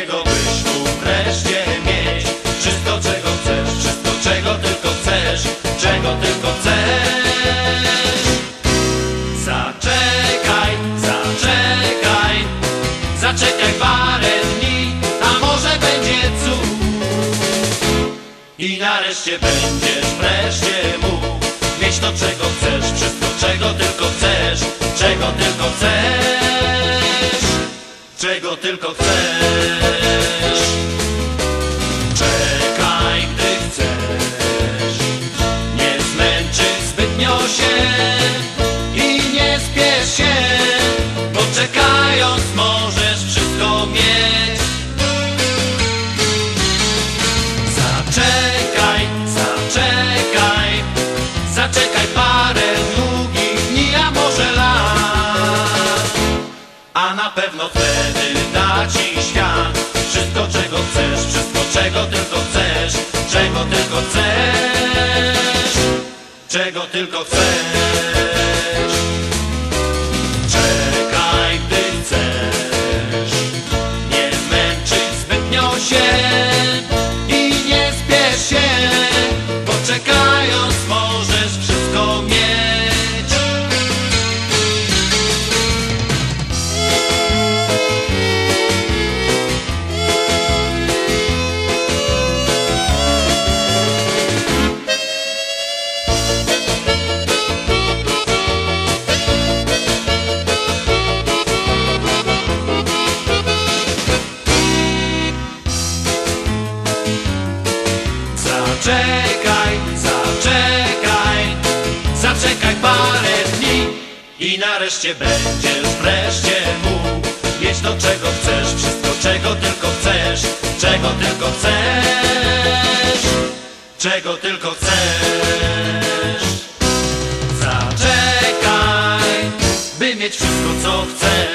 czego byś wreszcie mieć? Wszystko czego chcesz, wszystko czego tylko chcesz Czego tylko chcesz. Zaczekaj, zaczekaj Zaczekaj parę dni, a może będzie cud. I nareszcie będziesz wreszcie mógł Mieć to czego chcesz, wszystko czego tylko chcesz. Tylko chcesz Czekaj, gdy chcesz Nie zmęczyć zbytnio się I nie spiesz się Bo czekając możesz wszystko mieć Zaczekaj, zaczekaj, zaczekaj parę długich dni, a może lat. A na pewno czego tylko chcesz, czego tylko chcesz. Czekaj, gdy chcesz, nie męczyć zbytnio się Zaczekaj, zaczekaj, zaczekaj parę dni i nareszcie będziesz wreszcie mógł mieć to czego chcesz, wszystko czego tylko chcesz, czego tylko chcesz, czego tylko chcesz. Zaczekaj, by mieć wszystko co chcesz.